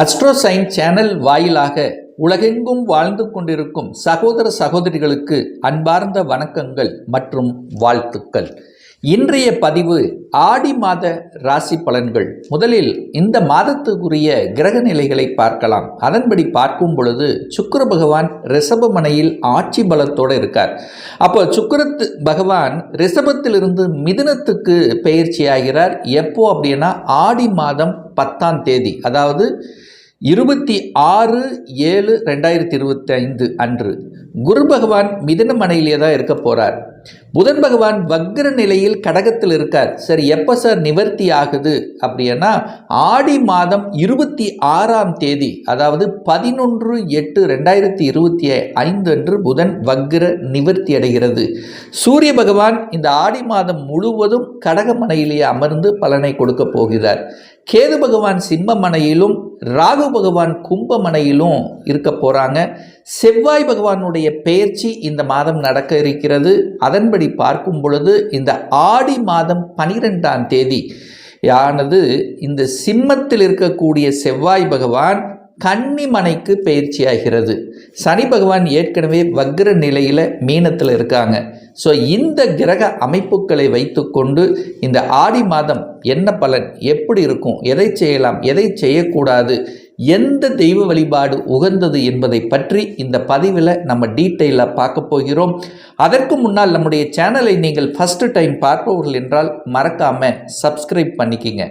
அஸ்ட்ரோசைன் channel வாயிலாக உலகெங்கும் வாழ்ந்து கொண்டிருக்கும் சகோதர சகோதரிகளுக்கு அன்பார்ந்த வணக்கங்கள் மற்றும் வாழ்த்துக்கள். இன்றைய பதிவு ஆடி மாத ராசி பலன்கள். முதலில் இந்த மாதத்துக்குரிய கிரக நிலைகளை பார்க்கலாம். அதன்படி பார்க்கும் பொழுது சுக்கர பகவான் ரிஷபமனையில் ஆட்சி பலத்தோடு இருக்கார். அப்போ சுக்கரத்து பகவான் ரிஷபத்திலிருந்து மிதுனத்துக்கு பெயர்ச்சியாகிறார். எப்போ அப்படின்னா ஆடி மாதம் பத்தாம் தேதி. அதாவது இருபத்தி ஆறு ஏழு ரெண்டாயிரத்தி இருபத்தி ஐந்து அன்று குரு பகவான் மிதன மனையிலே தான் இருக்க போகிறார் புதன் பகவான் வக்ர நிலையில் கடகத்தில் இருக்கார். சரி எப்போ சார் நிவர்த்தி ஆகுது அப்படின்னா ஆடி மாதம் இருபத்தி ஆறாம் தேதி அதாவது பதினொன்று எட்டு ரெண்டாயிரத்தி இருபத்தி ஐந்து அன்று புதன் வக்ர நிவர்த்தி அடைகிறது. சூரிய பகவான் இந்த ஆடி மாதம் முழுவதும் கடகமனையிலேயே அமர்ந்து பலனை கொடுக்க போகிறார். கேது பகவான் சிம்மமனையிலும் ராகு பகவான் கும்பமனையிலும் இருக்க போகிறாங்க செவ்வாய் பகவானுடைய பெயர்ச்சி இந்த மாதம் நடக்க இருக்கிறது. அதன்படி பார்க்கும் பொழுது இந்த ஆடி மாதம் பனிரெண்டாம் தேதி யானது இந்த சிம்மத்தில் இருக்கக்கூடிய செவ்வாய் பகவான் கன்னிமனைக்கு பயிற்சியாகிறது. சனி பகவான் ஏற்கனவே வக்ர நிலையில் மீனத்தில் இருக்காங்க. ஸோ இந்த கிரக அமைப்புகளை வைத்துக்கொண்டு இந்த ஆடி மாதம் என்ன பலன் எப்படி இருக்கும் எதை செய்யலாம் எதை செய்யக்கூடாது எந்த தெய்வ வழிபாடு உகந்தது என்பதை பற்றி இந்த பதிவில் நம்ம டீட்டெயிலாக பார்க்க போகிறோம். அதற்கு முன்னால் நம்முடைய சேனலை நீங்கள் ஃபஸ்ட்டு டைம் பார்ப்பவர்கள் என்றால் மறக்காமல் சப்ஸ்கிரைப் பண்ணிக்கிங்க.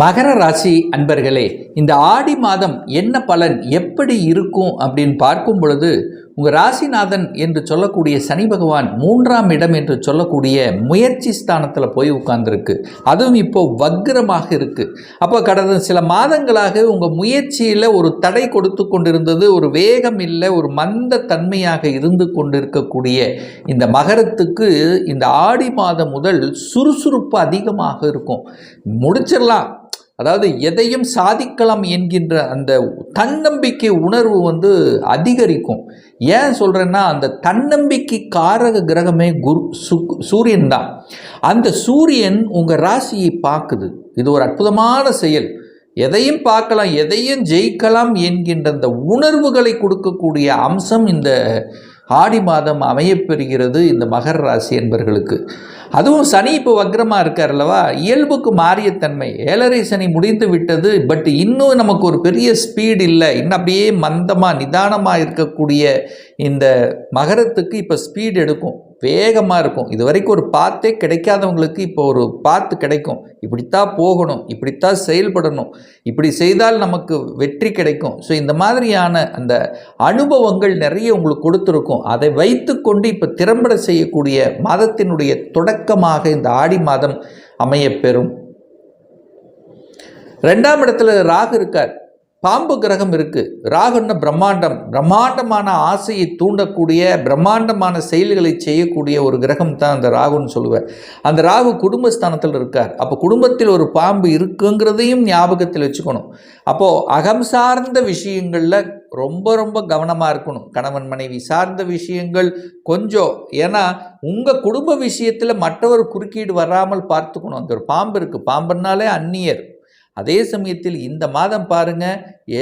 மகர ராசி அன்பர்களே இந்த ஆடி மாதம் என்ன பலன் எப்படி இருக்கும் அப்படின்னு பார்க்கும் பொழுது உங்கள் ராசிநாதன் என்று சொல்லக்கூடிய சனி பகவான் மூன்றாம் இடம் என்று சொல்லக்கூடிய முயற்சி ஸ்தானத்தில் போய் உட்கார்ந்துருக்கு. அதுவும் இப்போ வக்ரமாக இருக்குது அப்போ கடந்த சில மாதங்களாக உங்கள் முயற்சியில் ஒரு தடை கொடுத்து கொண்டிருந்தது ஒரு வேகம் இல்லை ஒரு மந்த தன்மையாக இருந்து கொண்டிருக்கக்கூடிய இந்த மகரத்துக்கு இந்த ஆடி மாதம் முதல் சுறுசுறுப்பு அதிகமாக இருக்கும். முடிச்சிடலாம். அதாவது எதையும் சாதிக்கலாம் என்கின்ற அந்த தன்னம்பிக்கை உணர்வு வந்து அதிகரிக்கும். ஏன் சொல்கிறேன்னா அந்த தன்னம்பிக்கை காரக கிரகமே குரு சு சூரியன் தான். அந்த சூரியன் உங்கள் ராசியை பார்க்குது. இது ஒரு அற்புதமான செயல். எதையும் பார்க்கலாம் எதையும் ஜெயிக்கலாம் என்கின்ற அந்த உணர்வுகளை கொடுக்கக்கூடிய அம்சம் இந்த ஆடி மாதம் அமையப்பெறுகிறது இந்த மகர ராசி என்பர்களுக்கு. அதுவும் சனி இப்போ வக்ரமாக இருக்கார் அல்லவா? இயல்புக்கு மாறிய தன்மை. ஏழரை சனி முடிந்து விட்டது பட் இன்னும் நமக்கு ஒரு பெரிய ஸ்பீடு இல்லை. இன்னும் அப்படியே மந்தமாக நிதானமாக இருக்கக்கூடிய இந்த மகரத்துக்கு இப்போ ஸ்பீடு எடுக்கும். வேகமாக இருக்கும். இது வரைக்கும் ஒரு பாத்தே கிடைக்காதவங்களுக்கு இப்போ ஒரு பாத்து கிடைக்கும். இப்படித்தான் போகணும். இப்படித்தான் செயல்படணும். இப்படி செய்தால் நமக்கு வெற்றி கிடைக்கும். ஸோ இந்த மாதிரியான அந்த அனுபவங்கள் நிறைய உங்களுக்கு கொடுத்துருக்கும். அதை வைத்து கொண்டு இப்போ திறம்பட செய்யக்கூடிய மாதத்தினுடைய தொடக்கமாக இந்த ஆடி மாதம் அமையப்பெறும். ரெண்டாம் இடத்துல ராகு இருக்கார். பாம்பு கிரகம் இருக்குது ராகுன்னு பிரம்மாண்டம். பிரம்மாண்டமான ஆசையை தூண்டக்கூடிய பிரம்மாண்டமான செயல்களை செய்யக்கூடிய ஒரு கிரகம் தான் அந்த ராகுன்னு சொல்லுவேன் அந்த ராகு குடும்பஸ்தானத்தில் இருக்கார். அப்போ குடும்பத்தில் ஒரு பாம்பு இருக்குங்கிறதையும் ஞாபகத்தில் வச்சுக்கணும். அப்போது அகம் சார்ந்த விஷயங்களில் ரொம்ப ரொம்ப கவனமாக இருக்கணும். கணவன் மனைவி சார்ந்த விஷயங்கள் கொஞ்சம். ஏன்னா உங்கள் குடும்ப விஷயத்தில் மற்றவர் குறுக்கீடு வராமல் பார்த்துக்கணும். அந்த ஒரு பாம்பு இருக்குது பாம்புனாலே அந்நியர். அதே சமயத்தில் இந்த மாதம் பாருங்க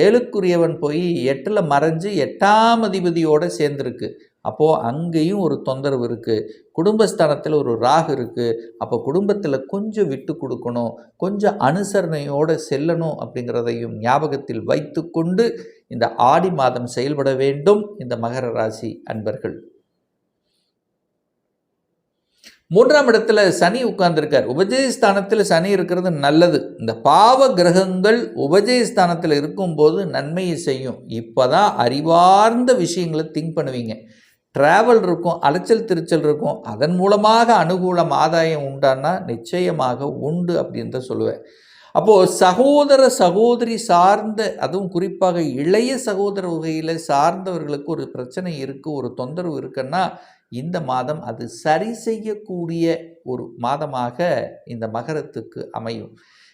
ஏழுக்குரியவன் போய் எட்டில் மறைஞ்சு எட்டாம் அதிபதியோடு சேர்ந்துருக்கு. அப்போது அங்கேயும் ஒரு தொந்தரவு இருக்குது குடும்பஸ்தானத்தில் ஒரு ராகு இருக்குது அப்போ குடும்பத்தில் கொஞ்சம் விட்டு கொடுக்கணும். கொஞ்சம் அனுசரணையோடு செல்லணும் அப்படிங்கிறதையும் ஞாபகத்தில் வைத்து கொண்டு இந்த ஆடி மாதம் செயல்பட வேண்டும் இந்த மகர ராசி அன்பர்கள். மூன்றாம் இடத்துல சனி உட்கார்ந்துருக்கார். உபஜயஸ்தானத்தில் சனி இருக்கிறது நல்லது. இந்த பாவ கிரகங்கள் உபஜயஸ்தானத்தில் இருக்கும்போது நன்மையை செய்யும். இப்போ தான் அறிவார்ந்த விஷயங்களை திங்க் பண்ணுவீங்க. ட்ராவல் இருக்கும் அலைச்சல் திருச்சல் இருக்கும். அதன் மூலமாக அனுகூலம் ஆதாயம் உண்டானா? நிச்சயமாக உண்டு அப்படின்னு தான் சொல்லுவேன். அப்போது சகோதர சகோதரி சார்ந்த அதுவும் குறிப்பாக இளைய சகோதர வகையில் சார்ந்தவர்களுக்கு ஒரு பிரச்சனை இருக்குது ஒரு தொந்தரவு இருக்குன்னா இந்த மாதம் அது சரி செய்யக்கூடிய ஒரு மாதமாக இந்த மகரத்துக்கு அமையும்.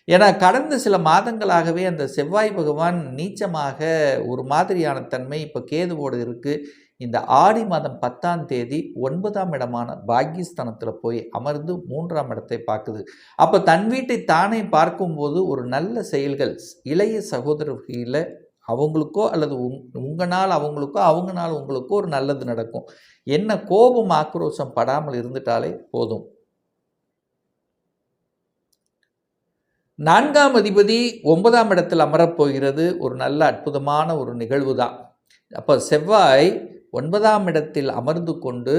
ஏன்னா கடந்த சில மாதங்களாகவே அந்த செவ்வாய் பகவான் நீச்சமாக ஒரு மாதிரியான தன்மை இப்போ கேதுவோடு இருக்குது இந்த ஆடி மாதம் பத்தாம் தேதி ஒன்பதாம் இடமான பாக்கியஸ்தானத்தில் போய் அமர்ந்து மூன்றாம் இடத்தை பார்க்குது. அப்போ தன் வீட்டை தானே பார்க்கும்போது ஒரு நல்ல செயல்கள் இளைய சகோதரர்களில் அவங்களுக்கோ அல்லது உங் உங்களால் அவங்களுக்கோ அவங்களால் உங்களுக்கோ ஒரு நல்லது நடக்கும். என்ன கோபம் ஆக்ரோஷம் படாமல் இருந்துட்டாலே போதும். நான்காம் அதிபதி ஒன்பதாம் இடத்தில் அமரப்போகிறது ஒரு நல்ல அற்புதமான ஒரு நிகழ்வு தான் அப்போ செவ்வாய் ஒன்பதாம் இடத்தில் அமர்ந்து கொண்டு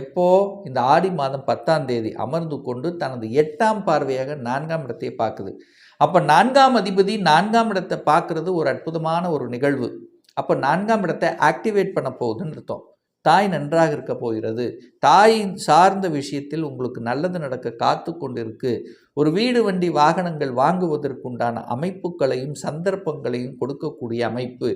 எப்போ? இந்த ஆடி மாதம் பத்தாம் தேதி அமர்ந்து கொண்டு தனது எட்டாம் பார்வையாக நான்காம் இடத்தை பார்க்குது. அப்போ நான்காம் அதிபதி நான்காம் இடத்தை பார்க்குறது ஒரு அற்புதமான ஒரு நிகழ்வு. அப்போ நான்காம் இடத்தை ஆக்டிவேட் பண்ண போகுதுன்னு அர்த்தம். தாய் நன்றாக இருக்க போகிறது. தாயின் சார்ந்த விஷயத்தில் உங்களுக்கு நல்லது நடக்க காத்து கொண்டிருக்கு. ஒரு வீடு வண்டி வாகனங்கள் வாங்குவதற்குண்டான அமைப்புகளையும் சந்தர்ப்பங்களையும் கொடுக்கக்கூடிய அமைப்பு.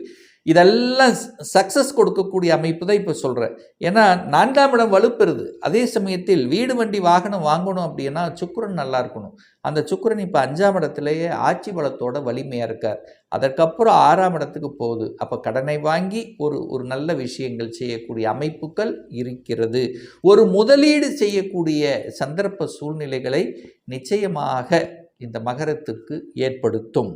இதெல்லாம் சக்ஸஸ் கொடுக்கக்கூடிய அமைப்பு தான் இப்போ சொல்கிறேன் ஏன்னா நான்காம் இடம் வலுப்பெறுது. அதே சமயத்தில் வீடு வண்டி வாகனம் வாங்கணும் அப்படின்னா சுக்கரன் நல்லா இருக்கணும். அந்த சுக்கரன் இப்போ அஞ்சாம் இடத்துலையே ஆட்சி பலத்தோட வலிமையாக இருக்கார். அதற்கப்புறம் ஆறாம் இடத்துக்கு போகுது. அப்போ கடனை வாங்கி ஒரு ஒரு நல்ல விஷயங்கள் செய்யக்கூடிய அமைப்புகள் இருக்கிறது. ஒரு முதலீடு செய்யக்கூடிய சந்தர்ப்ப சூழ்நிலைகளை நிச்சயமாக இந்த மகரத்துக்கு ஏற்படுத்தும்.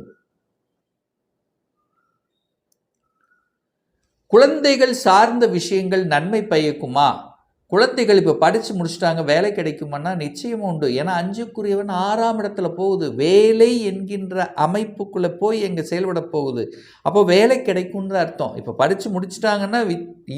குழந்தைகள் சார்ந்த விஷயங்கள் நன்மை பயக்குமா? குழந்தைகள் இப்போ படித்து முடிச்சிட்டாங்க வேலை கிடைக்குமானா நிச்சயம் உண்டு. ஏன்னா அஞ்சுக்குரியவன் ஆறாம் இடத்துல போகுது. வேலை என்கின்ற அமைப்புக்குள்ளே போய் எங்கே செயல்பட போகுது. அப்போ வேலை கிடைக்கும்னு அர்த்தம். இப்போ படித்து முடிச்சிட்டாங்கன்னா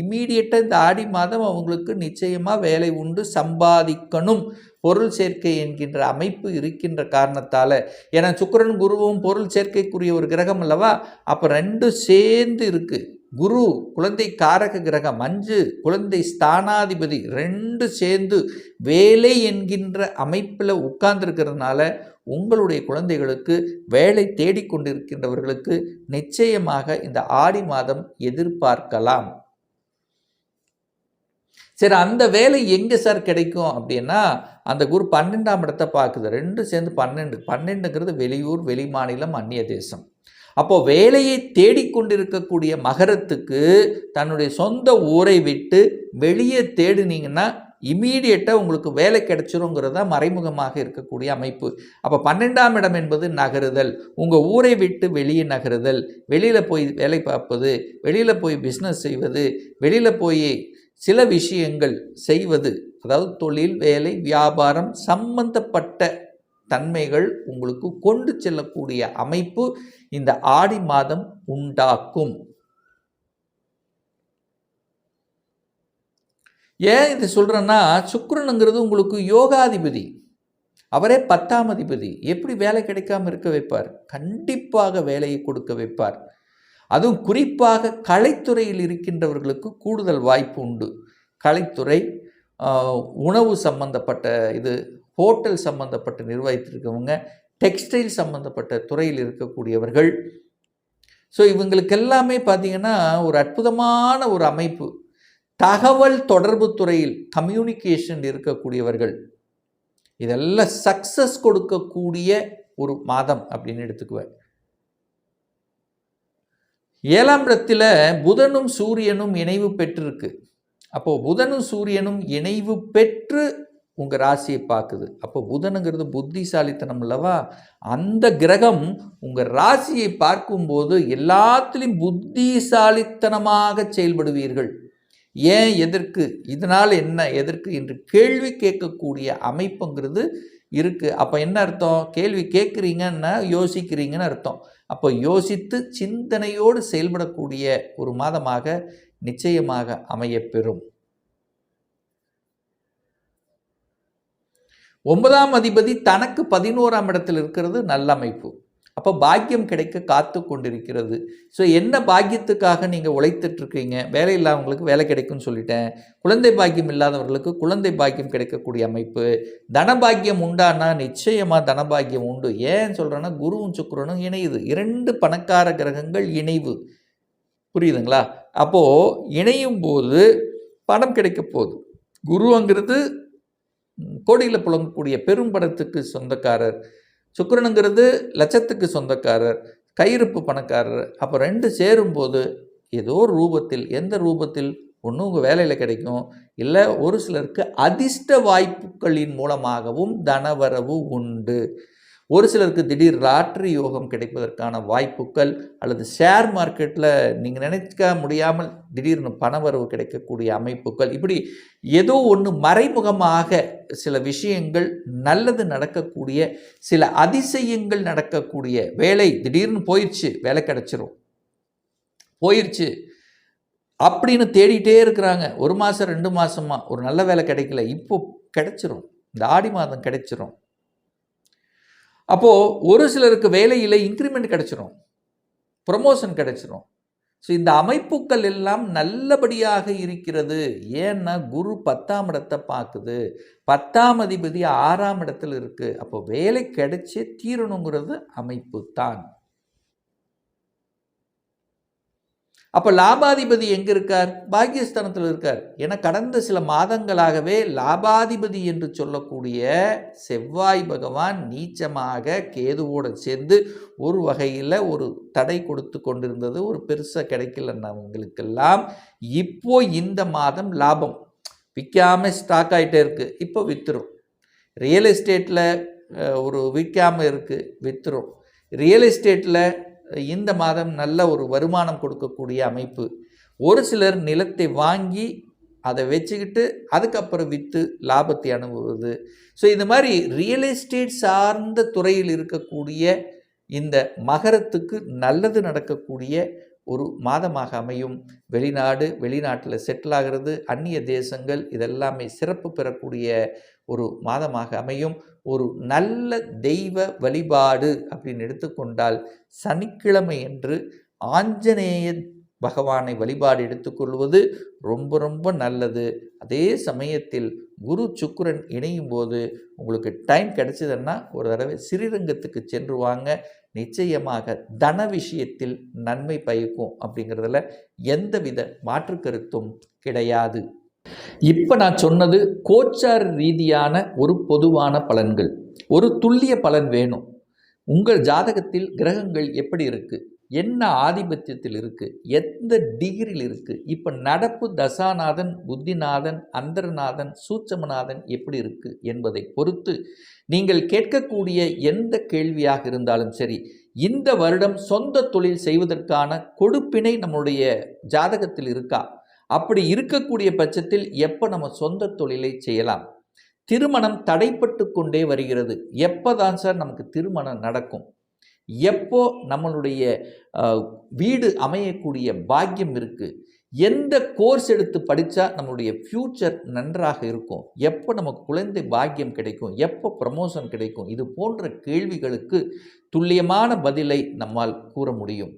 இமீடியட்டாக இம்மீடியட்டாக இந்த ஆடி மாதம் அவங்களுக்கு நிச்சயமாக வேலை உண்டு சம்பாதிக்கணும். பொருள் சேர்க்கை என்கின்ற அமைப்பு இருக்கின்ற காரணத்தால். ஏன்னா சுக்கரன் குருவும் பொருள் சேர்க்கைக்குரிய ஒரு கிரகம் அல்லவா? அப்போ ரெண்டும் சேர்ந்து இருக்குது குரு குழந்தை காரக கிரகம் அஞ்சு குழந்தை ஸ்தானாதிபதி ரெண்டு சேர்ந்து வேலை என்கின்ற அமைப்பில் உட்கார்ந்துருக்கிறதுனால உங்களுடைய குழந்தைகளுக்கு வேலை தேடிக்கொண்டிருக்கின்றவர்களுக்கு நிச்சயமாக இந்த ஆடி மாதம் எதிர்பார்க்கலாம். சரி அந்த வேலை எங்கே சார் கிடைக்கும் அப்படின்னா அந்த குரு பன்னெண்டாம் இடத்தை பார்க்குது. ரெண்டும் சேர்ந்து பன்னெண்டு. பன்னெண்டுங்கிறது வெளியூர் வெளி மாநிலம் அந்நிய தேசம். அப்போது வேலையை தேடிக்கொண்டிருக்கக்கூடிய மகரத்துக்கு தன்னுடைய சொந்த ஊரை விட்டு வெளியே தேடினீங்கன்னா இமீடியட்டாக உங்களுக்கு வேலை கிடைச்சிருங்கிறது தான் மறைமுகமாக இருக்கக்கூடிய அமைப்பு. அப்போ பன்னெண்டாம் இடம் என்பது நகருதல். உங்கள் ஊரை விட்டு வெளியே நகருதல். வெளியில் போய் வேலை பார்ப்பது வெளியில் போய் பிஸ்னஸ் செய்வது வெளியில் போய் சில விஷயங்கள் செய்வது அதாவது தொழில் வேலை வியாபாரம் சம்பந்தப்பட்ட தன்மைகள் உங்களுக்கு கொண்டு செல்லக்கூடிய அமைப்பு இந்த ஆடி மாதம் உண்டாக்கும். ஏன் இது சொல்கிறேன்னா சுக்கரனுங்கிறது உங்களுக்கு யோகாதிபதி. அவரே பத்தாம் அதிபதி. எப்படி வேலை கிடைக்காம இருக்க வைப்பார்? கண்டிப்பாக வேலையை கொடுக்க வைப்பார். அதுவும் குறிப்பாக கலைத்துறையில் இருக்கின்றவர்களுக்கு கூடுதல் வாய்ப்பு உண்டு. கலைத்துறை உணவு சம்பந்தப்பட்ட இது ஹோட்டல் சம்பந்தப்பட்ட நிர்வகித்திருக்கவங்க டெக்ஸ்டைல் சம்மந்தப்பட்ட துறையில் இருக்கக்கூடியவர்கள். ஸோ இவங்களுக்கு எல்லாமே பார்த்திங்கன்னா ஒரு அற்புதமான ஒரு அமைப்பு. தகவல் தொடர்பு துறையில் கம்யூனிகேஷன் இருக்கக்கூடியவர்கள். இதெல்லாம் சக்ஸஸ் கொடுக்கக்கூடிய ஒரு மாதம் அப்படின்னு எடுத்துக்குவேன். ஏழாம் இடத்துல புதனும் சூரியனும் இணைவு பெற்றிருக்கு. அப்போது புதனும் சூரியனும் இணைவு பெற்று உங்கள் ராசியை பார்க்குது. அப்போ புதனுங்கிறது புத்திசாலித்தனம் அல்லவா? அந்த கிரகம் உங்கள் ராசியை பார்க்கும்போது எல்லாத்துலேயும் புத்திசாலித்தனமாக செயல்படுவீர்கள். ஏன் எதற்கு? இதனால் என்ன? எதற்கு? என்று கேள்வி கேட்கக்கூடிய அமைப்புங்கிறது இருக்குது அப்போ என்ன அர்த்தம்? கேள்வி கேட்குறீங்கன்னா யோசிக்கிறீங்கன்னு அர்த்தம். அப்போ யோசித்து சிந்தனையோடு செயல்படக்கூடிய ஒரு மாதமாக நிச்சயமாக அமையப்பெறும். ஒன்பதாம் அதிபதி தனக்கு பதினோராம் இடத்தில் இருக்கிறது நல்ல அமைப்பு. அப்போ பாக்கியம் கிடைக்க காத்து கொண்டிருக்கிறது. ஸோ என்ன பாக்கியத்துக்காக நீங்கள் உழைத்துட்ருக்கீங்க வேலை இல்லாதவங்களுக்கு வேலை கிடைக்கும்னு சொல்லிட்டேன். குழந்தை பாக்கியம் இல்லாதவர்களுக்கு குழந்தை பாக்கியம் கிடைக்கக்கூடிய அமைப்பு. தனபாக்கியம் உண்டானா நிச்சயமாக தனபாக்கியம் உண்டு. ஏன் சொல்கிறேன்னா குருவும் சுக்கரனும் இணையுது. இரண்டு பணக்கார கிரகங்கள் இணைவு. புரியுதுங்களா? அப்போது இணையும் போது பணம் கிடைக்க போகுது. குருங்கிறது கோடியில் புழங்கக்கூடிய பெரும்படத்துக்கு சொந்தக்காரர். சுக்கரனுங்கிறது லட்சத்துக்கு சொந்தக்காரர் கையிருப்பு பணக்காரர். அப்போ ரெண்டு சேரும்போது ஏதோ ஒரு ரூபத்தில் எந்த ரூபத்தில்? ஒன்றும் உங்கள் வேலையில் கிடைக்கும். இல்லை ஒரு சிலருக்கு அதிர்ஷ்ட வாய்ப்புகளின் மூலமாகவும் தனவரவு உண்டு. ஒரு சிலருக்கு திடீர் லாட்ரி யோகம் கிடைப்பதற்கான வாய்ப்புகள் அல்லது ஷேர் மார்க்கெட்டில் நீங்கள் நினைக்க முடியாமல் திடீர்னு பணவரவு கிடைக்கக்கூடிய அமைப்புகள். இப்படி ஏதோ ஒன்று மறைமுகமாக சில விஷயங்கள் நல்லது நடக்கக்கூடிய சில அதிசயங்கள் நடக்கக்கூடிய வேலை திடீர்னு போயிடுச்சு வேலை கிடச்சிரும். போயிடுச்சு அப்படின்னு தேடிட்டே இருக்கிறாங்க. ஒரு மாதம் ரெண்டு மாதமாக ஒரு நல்ல வேலை கிடைக்கல. இப்போ கிடைச்சிரும். இந்த ஆடி மாதம் கிடைச்சிரும். அப்போது ஒரு சிலருக்கு வேலையில் இன்க்ரிமெண்ட் கிடச்சிரும். ப்ரொமோஷன் கிடச்சிரும். ஸோ இந்த அமைப்புகள் எல்லாம் நல்லபடியாக இருக்கிறது. ஏன்னா குரு பத்தாம் இடத்தை பார்க்குது. பத்தாம் அதிபதி ஆறாம் இடத்துல இருக்குது அப்போ வேலை கிடைச்சே தீரணுங்கிறது அமைப்பு தான் அப்போ லாபாதிபதி எங்கே இருக்கார்? பாக்கியஸ்தானத்தில் இருக்கார். ஏன்னா கடந்த சில மாதங்களாகவே லாபாதிபதி என்று சொல்லக்கூடிய செவ்வாய் பகவான் நீச்சமாக கேதுவோடு சேர்ந்து ஒரு வகையில் ஒரு தடை கொடுத்து கொண்டிருந்தது. ஒரு பெருசாக கிடைக்கலன்னவங்களுக்கெல்லாம் இப்போ இந்த மாதம் லாபம். விற்காமல் ஸ்டாக் ஆகிட்டே இருக்குது இப்போ விற்றுரும் ரியல் எஸ்டேட்டில் ஒரு விற்காமல் இருக்குது விற்றுரும் ரியல் எஸ்டேட்டில் இந்த மாதம் நல்ல ஒரு வருமானம் கொடுக்கக்கூடிய அமைப்பு. ஒரு சிலர் நிலத்தை வாங்கி அதை வச்சுக்கிட்டு அதுக்கப்புறம் விற்று லாபத்தை அனுபவுவது. ஸோ இந்த மாதிரி ரியல் எஸ்டேட் சார்ந்த துறையில் இருக்கக்கூடிய இந்த மகரத்துக்கு நல்லது நடக்கக்கூடிய ஒரு மாதமாக அமையும். வெளிநாடு வெளிநாட்டில் செட்டில் ஆகிறது அந்நிய தேசங்கள் இதெல்லாமே சிறப்பு பெறக்கூடிய ஒரு மாதமாக அமையும். ஒரு நல்ல தெய்வ வழிபாடு அப்படின்னு எடுத்துக்கொண்டால் சனிக்கிழமை என்று ஆஞ்சநேய பகவானை வழிபாடு எடுத்துக்கொள்வது ரொம்ப ரொம்ப நல்லது. அதே சமயத்தில் குரு சுக்குரன் இணையும் போது உங்களுக்கு டைம் கிடைச்சதுன்னா ஒரு தடவை ஸ்ரீரங்கத்துக்கு சென்று வாங்க. நிச்சயமாக தன விஷயத்தில் நன்மை பயக்கும் அப்படிங்கிறதுல எந்தவித மாற்று கருத்தும் கிடையாது. இப்போ நான் சொன்னது கோச்சார் ரீதியான ஒரு பொதுவான பலன்கள். ஒரு துல்லிய பலன் வேணும். உங்கள் ஜாதகத்தில் கிரகங்கள் எப்படி இருக்குது என்ன ஆதிபத்தியத்தில் இருக்குது எந்த டிகிரியில் இருக்குது இப்போ நடப்பு தசாநாதன் புத்திநாதன் அந்தரநாதன் சூட்சமநாதன் எப்படி இருக்குது என்பதை பொறுத்து நீங்கள் கேட்கக்கூடிய எந்த கேள்வியாக இருந்தாலும் சரி இந்த வருடம் சொந்த தொழில் செய்வதற்கான கொடுப்பினை நம்முடைய ஜாதகத்தில் இருக்கா? அப்படி இருக்கக்கூடிய பட்சத்தில் எப்போ நம்ம சொந்த தொழிலை செய்யலாம்? திருமணம் தடைப்பட்டு கொண்டே வருகிறது. எப்போ தான் சார் நமக்கு திருமணம் நடக்கும்? எப்போ நம்மளுடைய வீடு அமையக்கூடிய பாக்கியம் இருக்குது எந்த கோர்ஸ் எடுத்து படித்தா நம்மளுடைய ஃப்யூச்சர் நன்றாக இருக்கும் எப்போ நமக்கு குழந்தை பாக்கியம் கிடைக்கும் எப்போ ப்ரமோஷன் கிடைக்கும் இது போன்ற கேள்விகளுக்கு துல்லியமான பதிலை நம்மால் கூற முடியும்.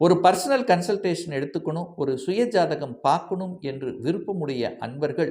ஒரு பர்சனல் கன்சல்டேஷன் எடுத்துக்கணும் ஒரு சுய ஜாதகம் பார்க்கணும் என்று விருப்பமுடைய அன்பர்கள்